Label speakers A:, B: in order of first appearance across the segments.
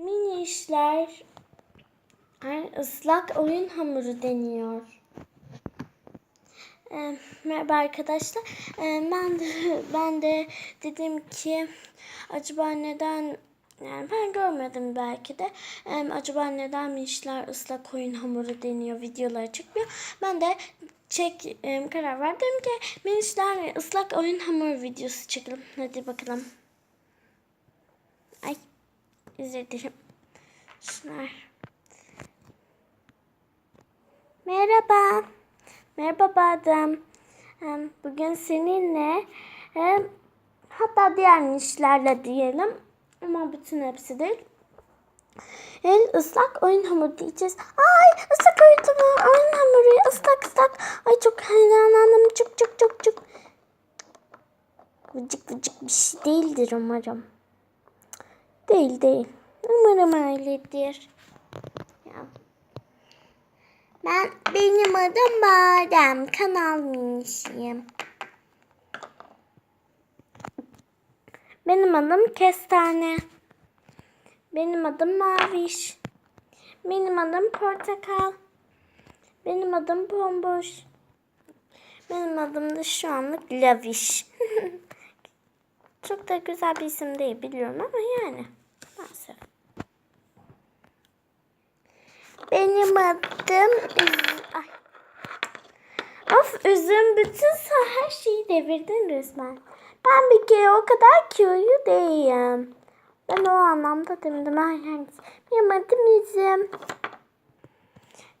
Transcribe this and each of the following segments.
A: Mini işler ıslak oyun hamuru deniyor. Ee, merhaba arkadaşlar. Ee, ben de ben de dedim ki acaba neden yani ben görmedim belki de. Ee, acaba neden işler ıslak oyun hamuru deniyor videoları çıkmıyor. Ben de çek em, karar verdim ki minişler ıslak oyun hamuru videosu çekelim. Hadi bakalım. Ay dilerim. Şunlar. Merhaba. Merhaba Badem. Em, Bugün seninle hatta diğer işlerle diyelim ama bütün hepsi değil. El ıslak oyun hamuru diyeceğiz. Ay ıslak oyun hamuru, oyun hamuru ıslak ıslak. Ay çok heyecanlandım. Çok çok çok çok. Vıcık vıcık bir şey değildir umarım. Değil değil. Umarım öyledir. Ya. Ben benim adım Badem. Kanal minisiyim. Benim adım Kestane. Benim adım Maviş. Benim adım Portakal. Benim adım Bomboş. Benim adım da şu anlık Laviş. Çok da güzel bir isim değil biliyorum ama yani. Maalesef. Benim adım. Ay. Of üzüm bütün her şeyi devirdin resmen. Ben bir kere o kadar kiyoyu değilim. Ben o anlamda demedim. Ay hangisi? Benim adım Üzüm.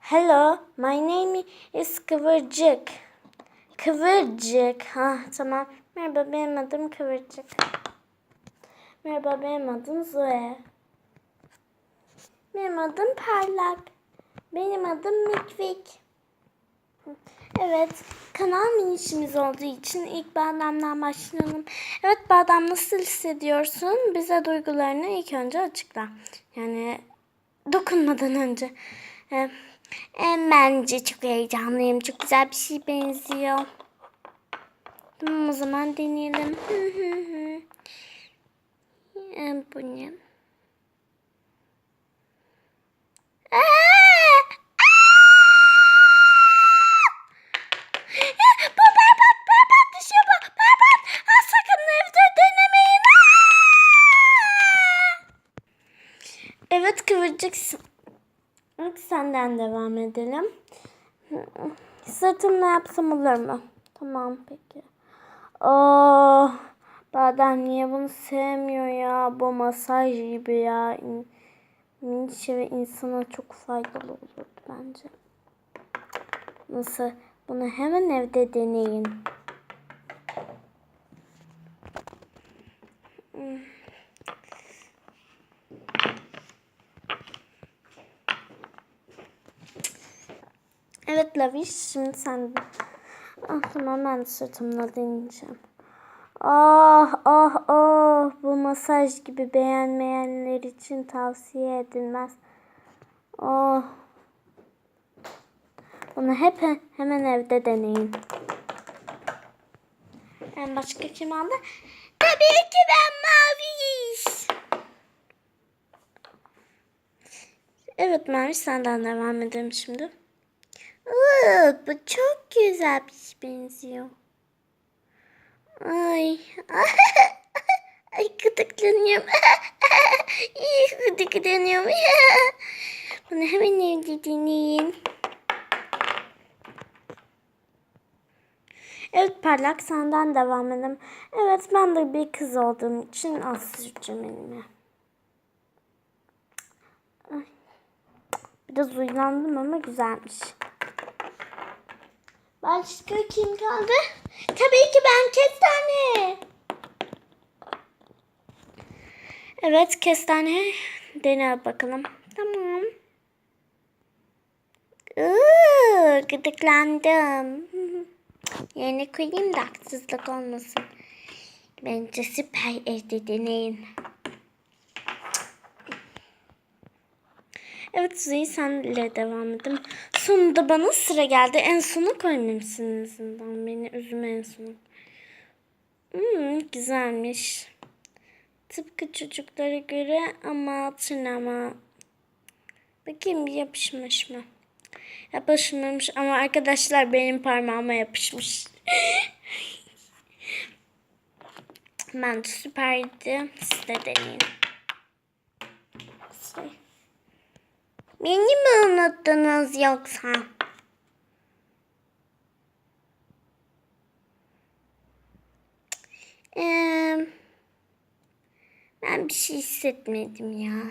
A: Hello, my name is Kıvırcık. Kıvırcık. Ha tamam. Merhaba benim adım Kıvırcık. Merhaba benim adım Zoe. Benim adım Parlak. Benim adım Mikvik. Evet, kanal minişimiz olduğu için ilk Badem'den başlayalım. Evet Badem nasıl hissediyorsun? Bize duygularını ilk önce açıkla. Yani dokunmadan önce. Ee, bence çok heyecanlıyım. Çok güzel bir şey benziyor. Tamam o zaman deneyelim. Ee, bu ne? Aa! Ya, bu berbat berbat bir şey bu. Berbat. Ha, sakın evde denemeyin. Aa! Evet kıvırcık. Evet senden devam edelim. Sırtımla yapsam olur mu? Tamam peki. Oh, Badem niye bunu sevmiyor ya? Bu masaj gibi ya. Minişe ve insana çok faydalı olurdu bence. Nasıl? Bunu hemen evde deneyin. Evet Laviş şimdi sen. Ah tamam ben sırtımla deneyeceğim. Ah ah ah bu masaj gibi beğenmeyenler için tavsiye edilmez. Oh. Bunu hep hemen evde deneyin. En başka kim aldı? Tabii ki ben Maviş. Evet Maviş senden devam edelim şimdi. Oo, bu çok güzel bir şey benziyor. Ay. Ay gıdıklanıyorum. İyi gıdıklanıyorum. Bunu hemen evde deneyeyim. Evet parlak senden devam edelim. Evet ben de bir kız olduğum için az süreceğim elime. Ay. Biraz uylandım ama güzelmiş. Başka kim kaldı? Tabii ki ben kestane. Evet kestane dene bakalım. Tamam. Iıı, gıdıklandım. Yerine koyayım da haksızlık olmasın. Bence süper evde deneyin. Evet Züğü senle devam edelim. Sonunda bana sıra geldi. En sona koymamışsın en. Beni üzme en sona. Hmm, güzelmiş. Tıpkı çocuklara göre ama tırnama. Bakayım bir yapışmış mı? Yapışmamış ama arkadaşlar benim parmağıma yapışmış. ben süperdi. Siz de deneyin. Şey. Beni mi unuttunuz yoksa? Ee, ben bir şey hissetmedim ya.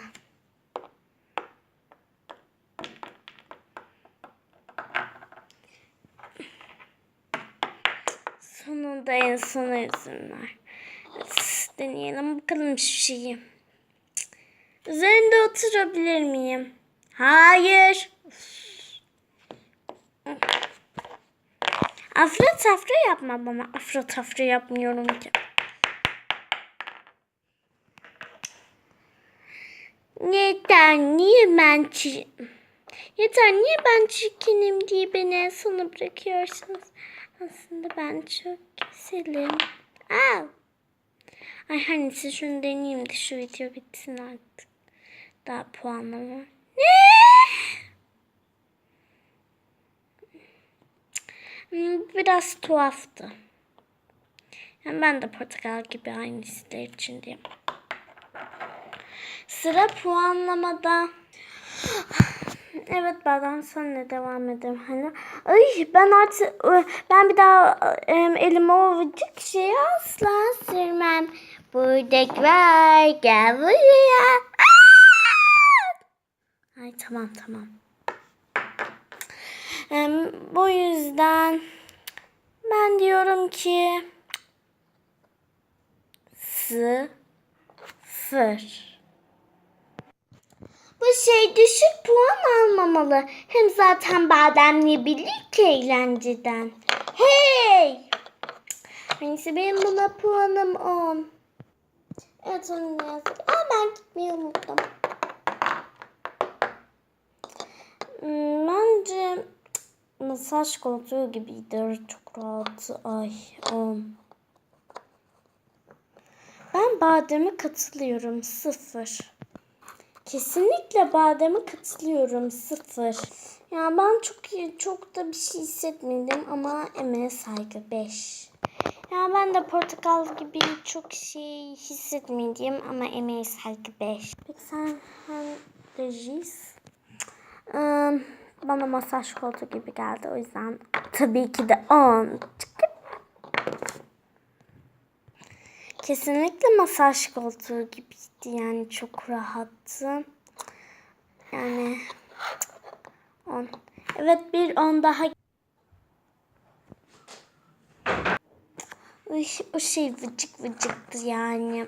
A: Sonunda en sona. Evet, Deneyelim bakalım şu şeyi. Üzerinde oturabilir miyim? Hayır. Afra tafra yapma bana. Afra tafra yapmıyorum ki. Neden? Niye ben çi- Yeter niye ben çirkinim diye beni en sona bırakıyorsunuz? Aslında ben çok güzelim. Aa. Ay hani siz şunu deneyeyim de şu video bitsin artık. Daha puanlama. Hmm, Biraz tuhaftı. Yani ben de portakal gibi aynı hisler içindeyim. Sıra puanlamada. Evet Badan senle devam edelim. Hani ay ben artık ben bir daha em, elime o vıcık şeyi asla sürmem. Buradaki var gel buraya. Aa! Ay tamam tamam. Em, bu yüzden ben diyorum ki sıfır. Bu şey düşük puan almamalı. Hem zaten bademle birlikte eğlenceden. Hey! Neyse benim buna puanım 10. Evet onu yazdık. Aa ben gitmeyi unuttum. Hmm, bence masaj koltuğu gibiydi. Çok rahat. Ay 10. Ben bademe katılıyorum. Sıfır. Kesinlikle bademe katılıyorum. Sıfır. Ya ben çok çok da bir şey hissetmedim ama emeğe saygı 5. Ya ben de portakal gibi çok şey hissetmedim ama emeğe saygı 5. Peki sen hem rejis? Ee, bana masaj koltuğu gibi geldi. O yüzden tabii ki de 10. Çıkıp. Kesinlikle masaj koltuğu gibiydi yani çok rahattı. Yani 10. Evet bir 10 daha. O şey vıcık vıcıktı yani.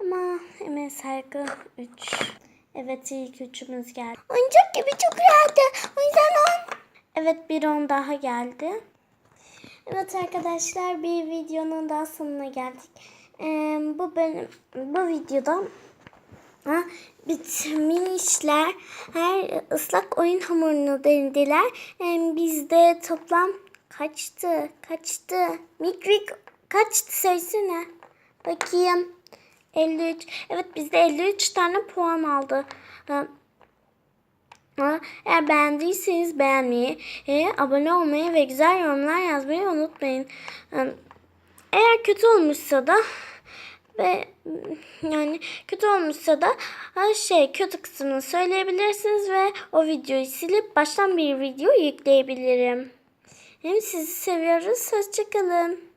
A: Ama emeğe saygı 3. Evet ilk üçümüz geldi. Oyuncak gibi çok rahattı. O yüzden 10. Evet bir 10 daha geldi. Evet arkadaşlar bir videonun daha sonuna geldik. Ee, bu benim bu videoda ha, bitmişler. Her ıslak oyun hamurunu denediler. Ee, bizde toplam kaçtı? Kaçtı? Mikrik kaçtı söylesene. Bakayım. 53. Evet bizde 53 tane puan aldı. Eğer beğendiyseniz beğenmeyi, e, abone olmayı ve güzel yorumlar yazmayı unutmayın. Eğer kötü olmuşsa da ve yani kötü olmuşsa da şey kötü kısmını söyleyebilirsiniz ve o videoyu silip baştan bir video yükleyebilirim. Hem sizi seviyoruz. Hoşçakalın.